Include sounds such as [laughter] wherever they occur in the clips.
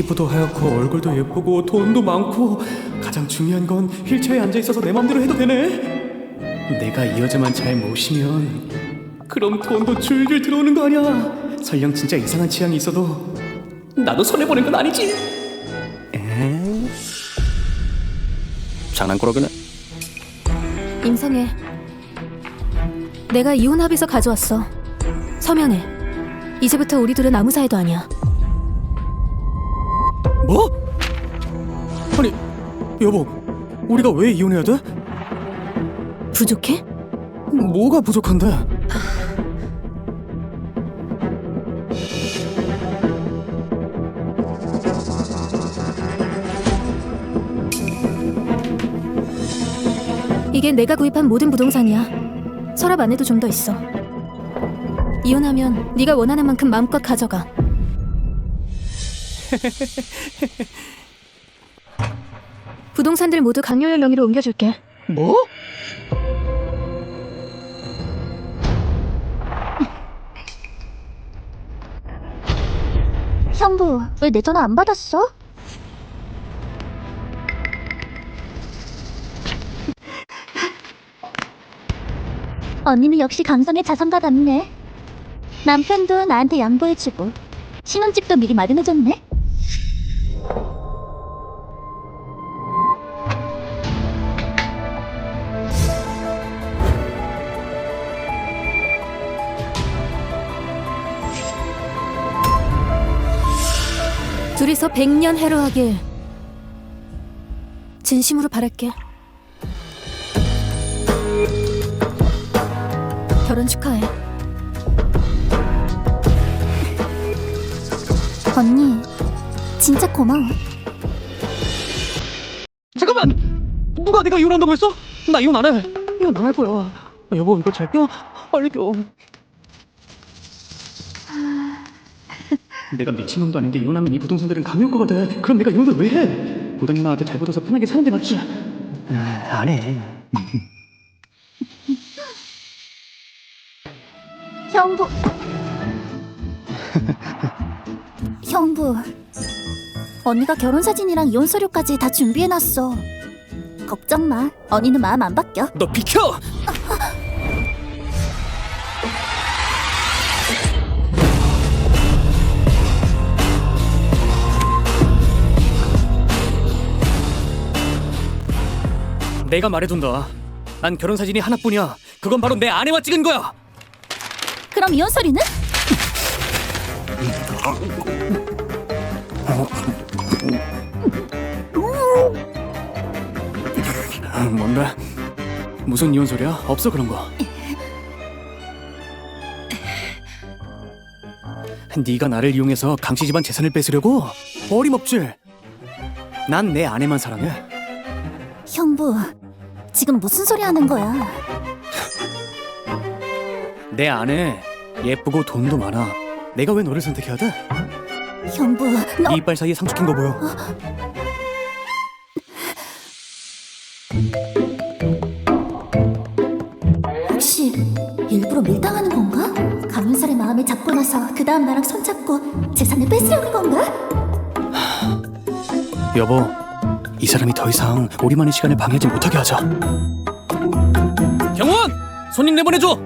피부도 하얗고 얼굴도 예쁘고 돈도 많고 가장 중요한 건 휠체어에 앉아 있어서 내 맘대로 해도 되네. 내가 이 여자만 잘 모시면 그럼 돈도 줄줄 들어오는 거 아니야. 설령 진짜 이상한 취향이 있어도 나도 손해 보는 건 아니지. 에? 장난꾸러기네. 임성애. 내가 이혼 합의서 가져왔어. 서면에. 이제부터 우리 둘은 아무 사이도 아니야. 뭐? 아니 여보, 우리가 왜 이혼해야 돼? 부족해? 뭐가 부족한데? 이게 내가 구입한 모든 부동산이야. 서랍 안에도 좀 더 있어. 이혼하면 네가 원하는 만큼 마음껏 가져가. [laughs] 부동산들 모두 강요열 명의로 옮겨줄게. 뭐? 형부, 왜 내 전화 안 받았어? 언니는 역시 감성의 자선가답네. 남편도 나한테 양보해주고 신혼집도 미리 마련해줬네. 둘이서 백년 해로하길 진심으로 바랄게. 결혼 축하해. 언니, 진짜 고마워. 잠깐만! 누가 내가 이혼한다고 했어? 나 이혼 안 해. 이혼 안 할 거야. 아, 여보 이거 잘 껴. 빨리 껴. [laughs] 내가 미친놈도 아닌데 이혼하면 이 부동산들은 강요가가 돼. 그럼 내가 이혼을 왜 해? 고단이 나한테 잘 붙어서 편하게 사는 게 낫지. 아, 안 해. 형부. [laughs] 형부. 언니가 결혼 사진이랑 이혼 서류까지 다 준비해놨어. 걱정 마. 언니는 마음 안 바뀌어. 너 비켜! 내가 말해둔다. 난 결혼 사진이 하나뿐이야. 그건 바로 내 아내와 찍은 거야. 그럼 이혼 서류는? [laughs] 뭔데? 무슨 이혼 소리야? 없어 그런 거. 네가 나를 이용해서 강씨 집안 재산을 뺏으려고? 어림없지. 난 내 아내만 사랑해. 형부. 지금 무슨 소리 하는 거야? 내 아내 예쁘고 돈도 많아. 내가 왜 너를 선택해야 돼? 형부, 너 네 이빨 사이에 상처 낀 거 보여. 혹시 일부러 밀당하는 건가? 강윤설의 마음에 잡고 나서 그 다음 나랑 손잡고 재산을 뺏으려는 건가? [sighs] 여보, 이 사람이 더 이상 우리만의 시간을 방해하지 못하게 하자. 경원, 손님 내보내줘.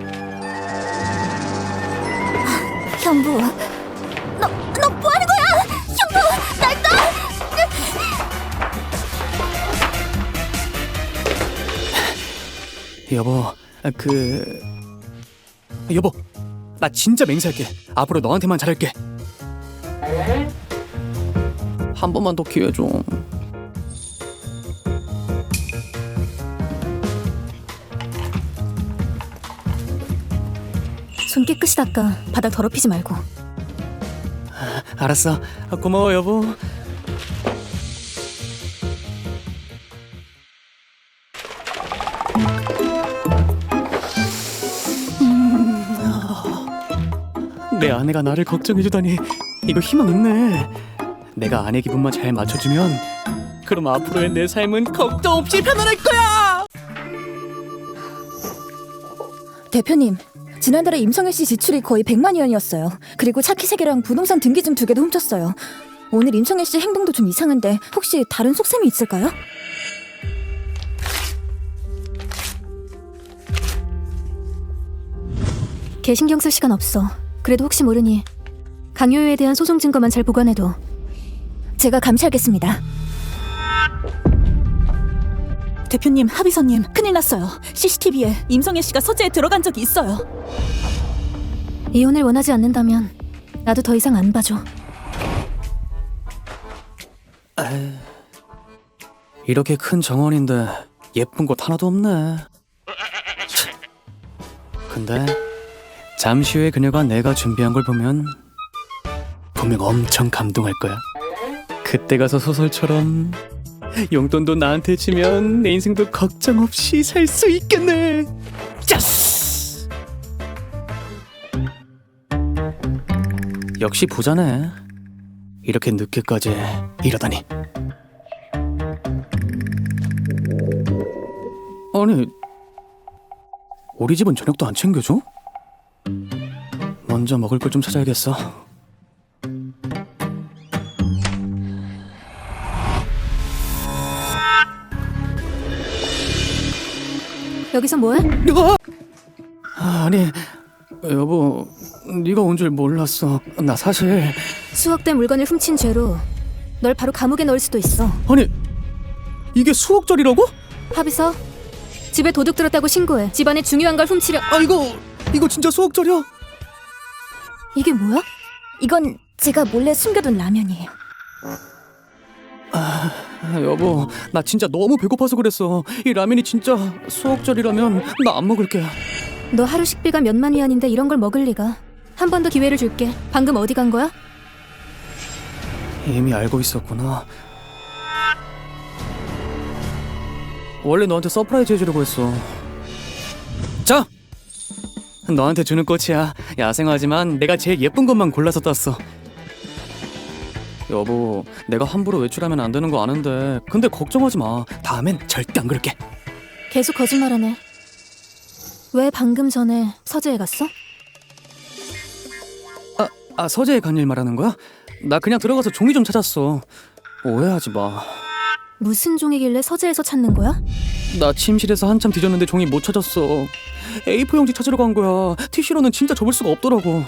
형부, 여보, 아, 그 여보, 나 진짜 맹세할게. 앞으로 너한테만 잘할게. 한 번만 더 기회 좀. 손 깨끗이 닦아. 바닥 더럽히지 말고. 알았어. 아, 고마워 여보. 아내가 나를 걱정해주다니 이거 희망 있네. 내가 아내 기분만 잘 맞춰주면 그럼 앞으로의 내 삶은 걱정 없이 편안할 거야. 대표님, 지난달에 임성일 씨 지출이 거의 100만 위원이었어요. 그리고 차키 세 개랑 부동산 등기증 두 개도 훔쳤어요. 오늘 임성애 씨 행동도 좀 이상한데 혹시 다른 속셈이 있을까요? 개 신경 쓸 시간 없어. 그래도 혹시 모르니 강요에 대한 소송 증거만 잘 보관해둬. 제가 감시하겠습니다. 대표님, 합의서님, 큰일 났어요. CCTV에 임성애 씨가 서재에 들어간 적이 있어요. 이혼을 원하지 않는다면 나도 더 이상 안 봐줘. 이렇게 큰 정원인데 예쁜 곳 하나도 없네. 치. 근데 잠시 후에 그녀가 내가 준비한 걸 보면 분명 엄청 감동할 거야. 그때 가서 소설처럼 용돈도 나한테 주면 내 인생도 걱정 없이 살 수 있겠네. 짜스! 역시 부자네. 이렇게 늦게까지 이러다니. 아니 우리 집은 저녁도 안 챙겨줘? 먼저 먹을 걸 좀 찾아야겠어 여기서 뭐해? 아, 아니 여보 네가 온 줄 몰랐어 나 사실 수억대 물건을 훔친 죄로 널 바로 감옥에 넣을 수도 있어. 아니 이게 수억짜리라고? 합의서 집에 도둑 들었다고 신고해. 집안에 중요한 걸 훔치려. 아 이거 이거 진짜 수억짜리야? 이게 뭐야? 이건 제가 몰래 숨겨둔 라면이에요. 아, 여보 나 진짜 너무 배고파서 그랬어 이 라면이 진짜 수억짜리라면 나 안 먹을게 너 하루 식비가 몇만 위안인데 이런 걸 먹을 리가. 한 번 더 기회를 줄게. 방금 어디 간 거야? 이미 알고 있었구나. 원래 너한테 서프라이즈 해주려고 했어. 자! 너한테 주는 꽃이야. 야생화지만 내가 제일 예쁜 것만 골라서 땄어. 여보, 내가 함부로 외출하면 안 되는 거 아는데 근데 걱정하지 마. 다음엔 절대 안 그럴게. 계속 거짓말하네. 왜 방금 전에 서재에 갔어? 아, 아 서재에 간 일 말하는 거야? 나 그냥 들어가서 종이 좀 찾았어. 오해하지 마. 무슨 종이길래 서재에서 찾는 거야? 나 침실에서 한참 뒤졌는데 종이 못 찾았어. A4 용지 찾으러 간 거야. 티슈로는 진짜 접을 수가 없더라고.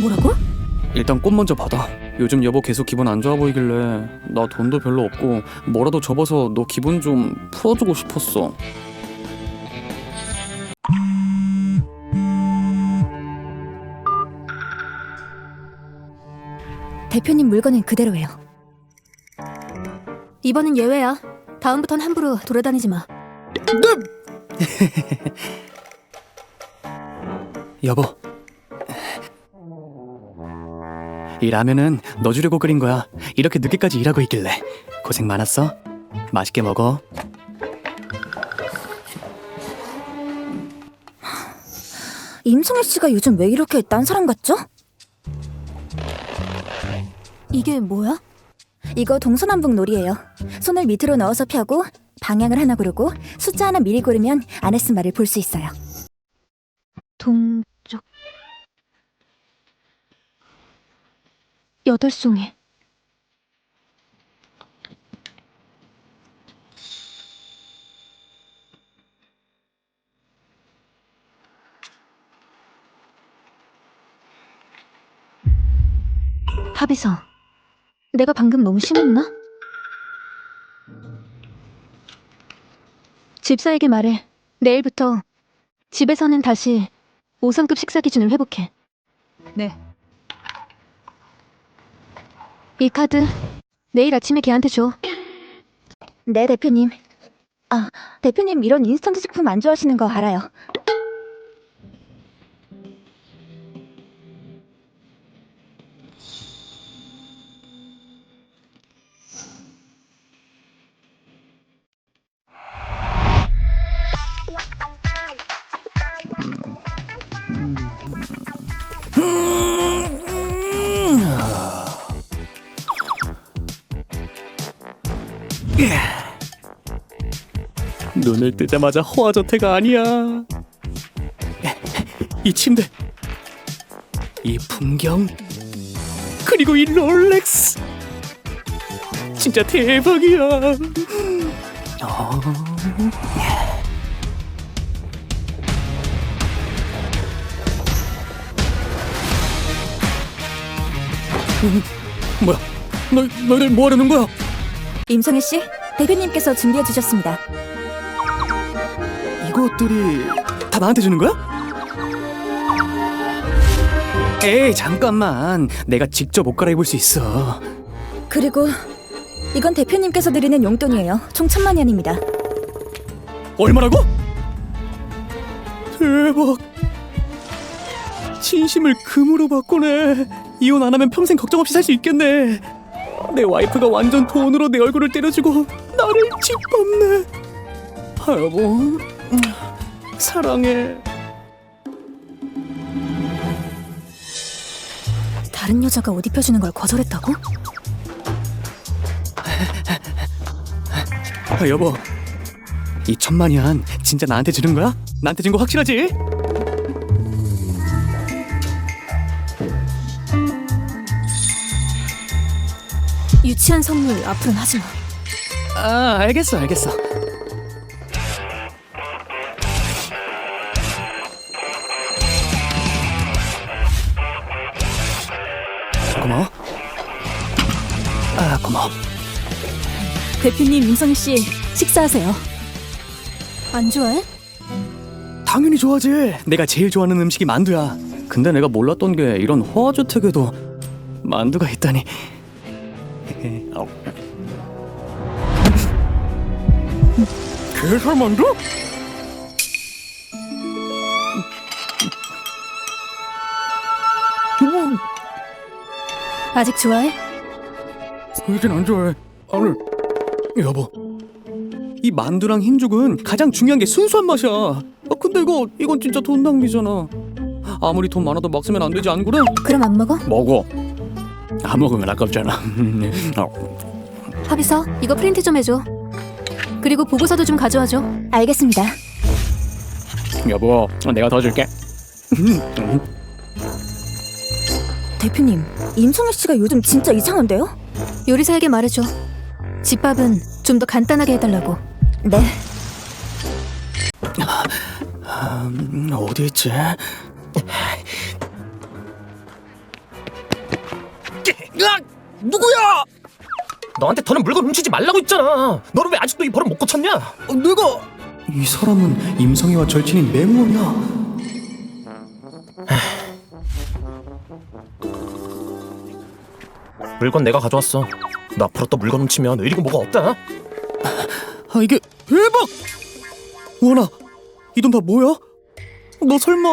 뭐라고? 일단 꽃 먼저 받아. 요즘 여보 계속 기분 안 좋아 보이길래 나 돈도 별로 없고 뭐라도 접어서 너 기분 좀 풀어주고 싶었어. 대표님 물건은 그대로예요. 이번은 예외야. 다음부턴 함부로 돌아다니지 마. [laughs] 여보. 이 라면은 너 주려고 끓인 거야. 이렇게 늦게까지 일하고 있길래 고생 많았어. 맛있게 먹어. 임성애 씨가 요즘 왜 이렇게 딴 사람 같죠? 이게 뭐야? 이거 동서남북 놀이예요. 손을 밑으로 넣어서 펴고 방향을 하나 고르고 숫자 하나 미리 고르면 안에 쓴 말을 볼 수 있어요. 동쪽 여덟 송이 합의서 내가 방금 너무 심했나? 집사에게 말해 내일부터 집에서는 다시 5성급 식사 기준을 회복해. 네. 이 카드 내일 아침에 걔한테 줘. 네, 대표님. 아, 대표님 이런 인스턴트 식품 안 좋아하시는 거 알아요. 눈을 뜨자마자 호화저태가 아니야. 이 침대, 이 풍경, 그리고 이 롤렉스. 진짜 대박이야. 어... 음, 뭐야? 너 너희들 뭐 하려는 거야? 임성애 씨, 대표님께서 준비해 주셨습니다. 이것들이 다 나한테 주는 거야? 에이 잠깐만 내가 직접 옷 갈아입을 수 있어 그리고 이건 대표님께서 드리는 용돈이에요. 총 천만 원입니다. 얼마라고? 대박 진심을 금으로 바꾸네 이혼 안 하면 평생 걱정 없이 살 수 있겠네 내 와이프가 완전 돈으로 내 얼굴을 때려주고 나를 짓밟네 아 여보 음, 사랑해 다른 여자가 옷 입혀주는 걸 거절했다고? 아, 여보 이 천만이 안 진짜 나한테 주는 거야? 나한테 준 거 확실하지? 유치한 선물 앞으로는 하지 마. 아 알겠어 알겠어 대표님 임성희 씨 식사하세요. 안 좋아해? 당연히 좋아하지 내가 제일 좋아하는 음식이 만두야 근데 내가 몰랐던 게 이런 호화주택에도 만두가 있다니 [laughs] 어. 게살 만두? 아직 좋아해? 이젠 안 좋아해. 아니, 여보. 이 만두랑 흰죽은 가장 중요한 게 순수한 맛이야. 아, 근데 이거 이건 진짜 돈 낭비잖아. 아무리 돈 많아도 막 쓰면 안 되지 안 그래? 그럼 안 먹어? 먹어. 안 먹으면 아깝잖아. [laughs] 어. 합의서 이거 프린트 좀 해줘. 그리고 보고서도 좀 가져와줘. 알겠습니다. 여보, 내가 더 줄게. 대표님, 임성애 씨가 요즘 진짜 이상한데요? 요리사에게 말해줘. 집밥은 좀 더 간단하게 해달라고. 네. 음, 어디 있지? 누구야? 너한테 더는 물건 훔치지 말라고 했잖아. 너는 왜 아직도 이 버릇 못 고쳤냐? 내가 이 사람은 임성희와 절친인 맹원이야. 물건 내가 가져왔어. 너 앞으로 또 물건 훔치면 의리고 뭐가 없다. 아 이게 대박! 원아, 이 돈 다 뭐야? 너 설마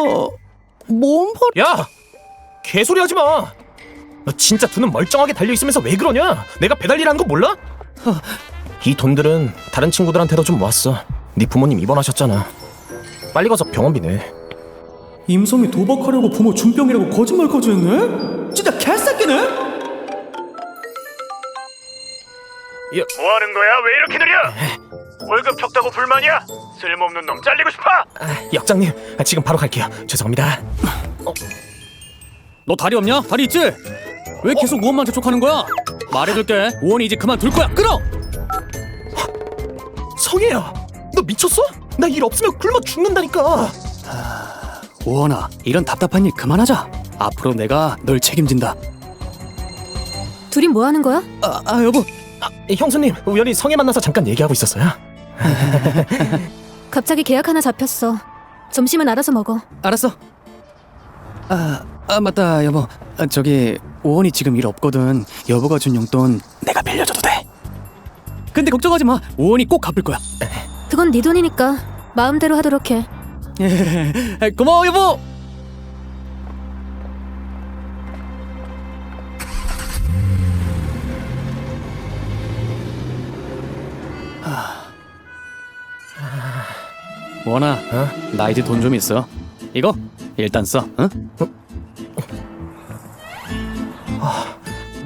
뭔 말? 야, 개소리 하지 마. 너 진짜 두 눈 멀쩡하게 달려 있으면서 왜 그러냐? 내가 배달일하는 거 몰라? 이 돈들은 다른 친구들한테도 좀 모았어. 네 부모님 입원하셨잖아. 빨리 가서 병원비 내. 임성이 도박하려고 부모 준병이라고 거짓말까지 했네? 진짜 개새끼네? 뭐 하는 거야? 왜 이렇게 느려? 월급 적다고 불만이야? 쓸모없는 놈 잘리고 싶어? 아, 역장님, 아, 지금 바로 갈게요. 죄송합니다. 너 다리 없냐? 다리 있지? 왜 계속 우원만 재촉하는 거야? 말해줄게 우원이 이제 그만 둘 거야 끊어! 성혜야, 너 미쳤어? 나 일 없으면 굶어 죽는다니까. 우원아 이런 답답한 일 그만하자 앞으로 내가 널 책임진다 둘이 뭐 하는 거야? 아, 아 여보 아, 형수님, 우연히 성혜 만나서 잠깐 얘기하고 있었어요. [laughs] 갑자기 계약 하나 잡혔어. 점심은 알아서 먹어. 알았어 아, 아 맞다 여보 아, 저기 우원이 지금 일 없거든 여보가 준 용돈 내가 빌려줘도 돼 근데 걱정하지 마 우원이 꼭 갚을 거야 그건 네 돈이니까 마음대로 하도록 해. 아, [laughs] 고마워 여보 원아 어? 나 이제 돈 좀 있어 이거 일단 써 응?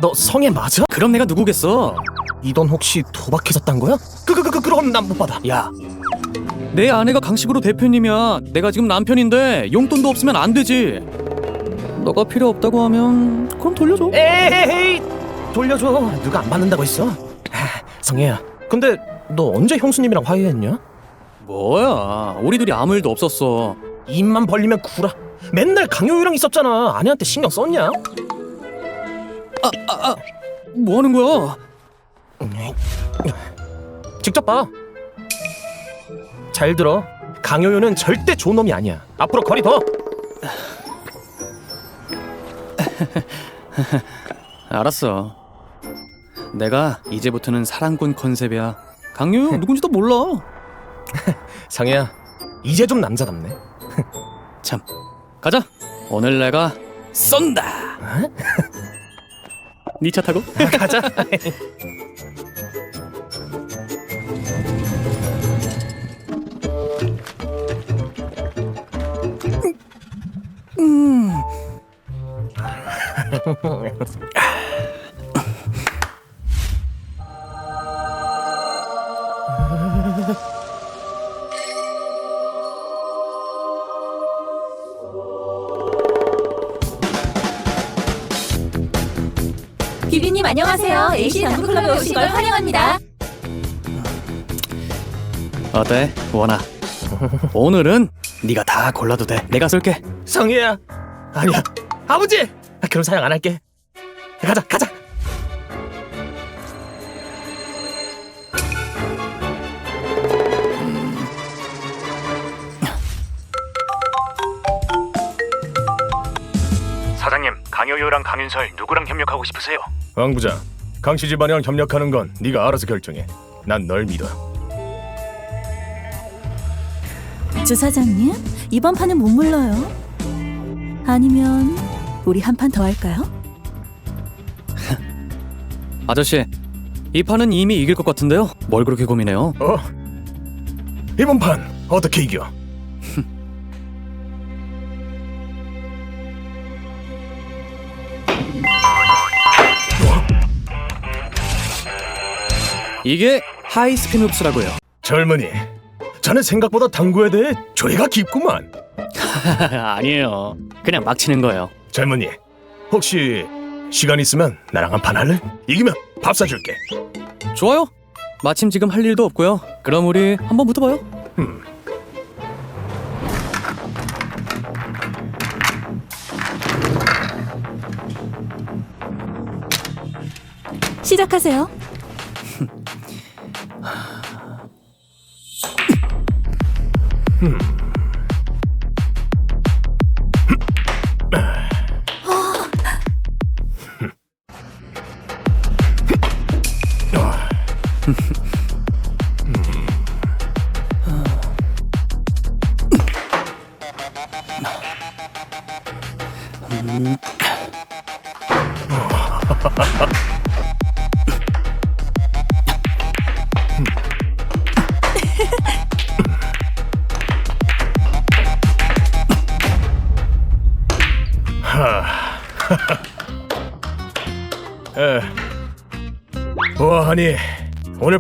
너 성혜 맞아? 그럼 내가 누구겠어 이 돈 혹시 도박해서 딴 거야? 그그그 그, 그럼 난 못 받아. 야, 내 아내가 강식으로 대표님이야. 내가 지금 남편인데 용돈도 없으면 안 되지. 너가 필요 없다고 하면 그럼 돌려줘. 에이 돌려줘. 누가 안 받는다고 했어? 성혜야 근데 너 언제 형수님이랑 화해했냐? 뭐야? 우리 둘이 아무 일도 없었어. 입만 벌리면 구라 맨날 강효유랑 있었잖아 아내한테 신경 썼냐? 뭐 하는 거야? 직접 봐. 잘 들어. 강효유는 절대 좋은 놈이 아니야. 앞으로 거리 더. [laughs] 알았어. 내가 이제부터는 사랑꾼 컨셉이야. 강유 누군지도 몰라. [laughs] 상혜야, 이제 좀 남자답네. [laughs] 참, 가자. 오늘 내가 쏜다. [laughs] 네차 타고? 가자. AC 당구클럽에 오신 걸 환영합니다. 어때, 원아? 오늘은 네가 다 골라도 돼. 내가 쏠게. 상혜야. 아니야. 아버지. 그럼 사양 안 할게. 가자, 가자. 사장님, 강효유랑 강윤설 누구랑 협력하고 싶으세요? 왕 부장, 강씨 집안이랑 협력하는 건 네가 알아서 결정해. 난 널 믿어. 주 사장님, 이번 판은 못 물러요. 아니면 우리 한 판 더 할까요? [laughs] 아저씨, 이 판은 이미 이길 것 같은데요? 뭘 그렇게 고민해요? 어? 이번 판 어떻게 이겨? [laughs] 이게 하이스핀 흡수라고요. 젊은이, 자네 생각보다 당구에 대해 조예가 깊구만. [laughs] 아니에요. 그냥 막 치는 거예요. 젊은이, 혹시 시간 있으면 나랑 한 판 할래? 이기면 밥 사줄게. 좋아요. 마침 지금 할 일도 없고요. 그럼 우리 한번 붙어봐요. 시작하세요. 에,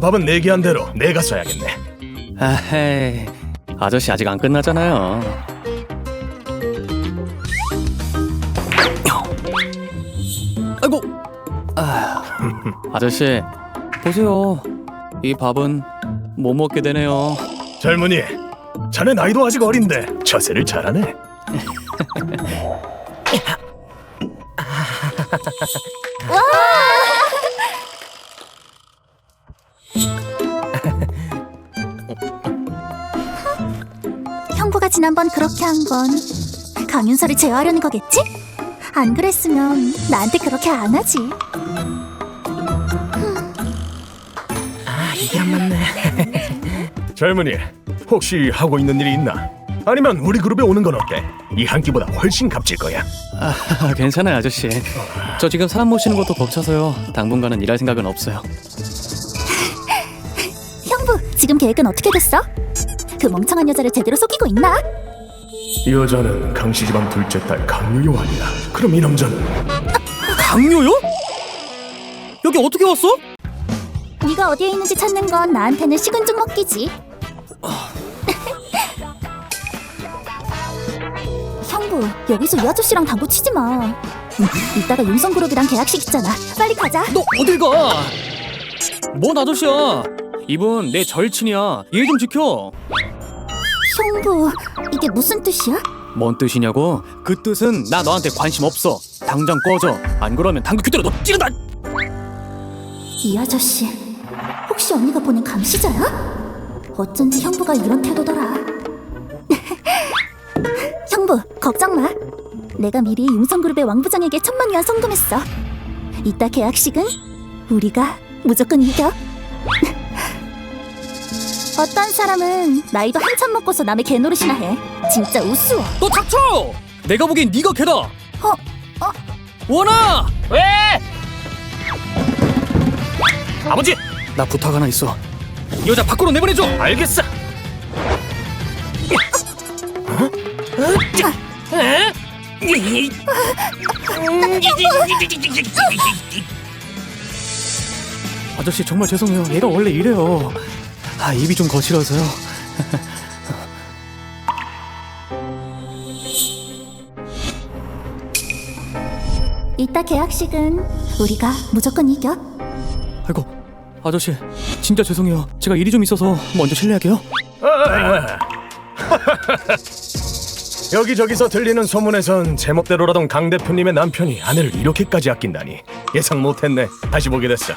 밥은 내기한 대로 내가 써야겠네. 아헤이, 아저씨 아직 안 끝나잖아요. 아이고, 아, 아저씨 보세요. 이 밥은 못 먹게 되네요. 젊은이, 자네 나이도 아직 어린데 처세를 잘하네. [laughs] 번 그렇게 한 건 강윤설을 제어하려는 거겠지? 안 그랬으면 나한테 그렇게 안 하지. 젊은이, 혹시 하고 있는 일이 있나? 아니면 우리 그룹에 오는 건 어때? 이 한 끼보다 훨씬 값질 거야. 아, [laughs] 괜찮아요, 아저씨. 저 지금 사람 모시는 것도 벅차서요. 당분간은 일할 생각은 없어요. [laughs] 형부, 지금 계획은 어떻게 됐어? 그 멍청한 여자를 제대로 속이고 있나? 이 여자는 강씨 집안 둘째 딸 강유요 아니야. 그럼 이 남자는 강요요? 여기 어떻게 왔어? 네가 어디에 있는지 찾는 건 나한테는 식은 죽 먹기지. 형부, 여기서 이 아저씨랑 당구 치지 마. 이따가 윤성그룹이랑 계약식 있잖아. 빨리 가자. 너 어딜 가? 뭔 아저씨야? 이분 내 절친이야. 일좀 지켜. 형부, 이게 무슨 뜻이야? 뭔 뜻이냐고? 그 뜻은 나 너한테 관심 없어. 당장 꺼져. 안 그러면 당근 큐대로 너 찌른다. 이 아저씨, 혹시 언니가 보낸 감시자야? 어쩐지 형부가 이런 태도더라. [laughs] 형부, 걱정 마. 내가 미리 융성그룹의 왕부장에게 천만 위안 송금했어. 이따 계약식은 우리가 무조건 이겨. 어떤 사람은 나이도 한참 먹고서 남의 개노릇이나 해. 진짜 우스워. 너 닥쳐! 내가 보기엔 네가 개다. 어? 어? 원아! 왜? 아버지 나 부탁 하나 있어. 이 여자 밖으로 내보내줘. 알겠어. 어? 에? 이- 아저씨 정말 죄송해요. 얘가 원래 이래요. 아 입이 좀 거칠어서요. 이따 계약식은 우리가 무조건 이겨. 아이고 아저씨 진짜 죄송해요. 제가 일이 좀 있어서 먼저 실례할게요. [laughs] 여기저기서 들리는 소문에선 제멋대로라던 강 대표님의 남편이 아내를 이렇게까지 아낀다니 예상 못했네. 다시 보게 됐어.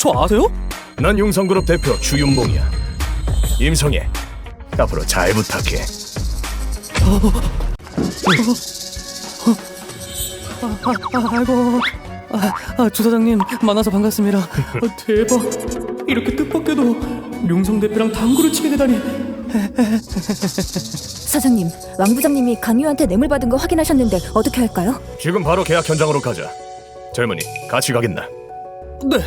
저 아세요? 난 융성그룹 대표 주윤봉이야. 임성애, 앞으로 잘 부탁해. 아, 아이고 아, 아, 주사장님 만나서 반갑습니다. 아, 대박 이렇게 뜻밖에도 룡성 대표랑 당구를 치게 되다니. 사장님, 왕 부장님이 강유한테 뇌물 받은 거 확인하셨는데 어떻게 할까요? 지금 바로 계약 현장으로 가자. 젊은이, 같이 가겠나? 네.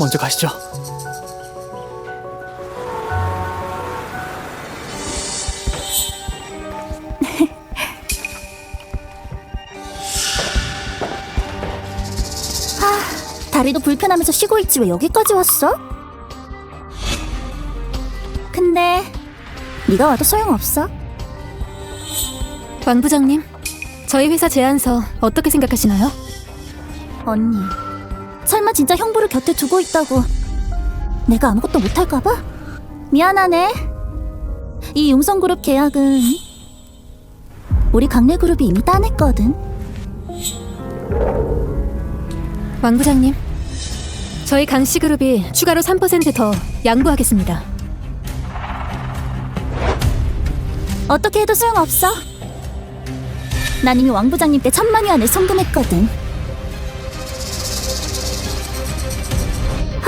먼저 가시죠. [laughs] 다리도 불편하면서 쉬고 있지 왜 여기까지 왔어? 근데 네가 와도 소용없어. 왕 부장님, 저희 회사 제안서 어떻게 생각하시나요? 언니, 설마 진짜 형부를 곁에 두고 있다고 내가 아무것도 못할까봐? 미안하네. 이 융성그룹 계약은 우리 강래 그룹이 이미 따냈거든. 왕 부장님, 저희 강씨 그룹이 추가로 3%더 양보하겠습니다. 어떻게 해도 소용없어. 난 이미 왕 부장님 께 천만 위안을 송금했거든.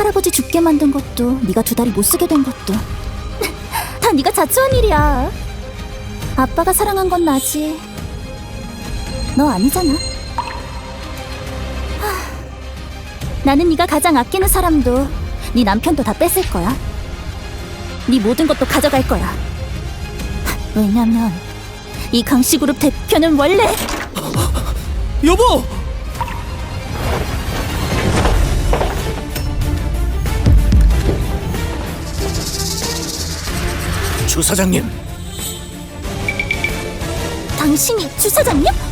할아버지 죽게 만든 것도 네가 두 다리 못 쓰게 된 것도 [laughs] 다 네가 자초한 일이야. 아빠가 사랑한 건 나지. 너 아니잖아. 하, 나는 네가 가장 아끼는 사람도 네 남편도 다 뺏을 거야. 네 모든 것도 가져갈 거야. 왜냐면 이 강씨그룹 대표는 원래 여보! 주사장님, 당신이 주사장님?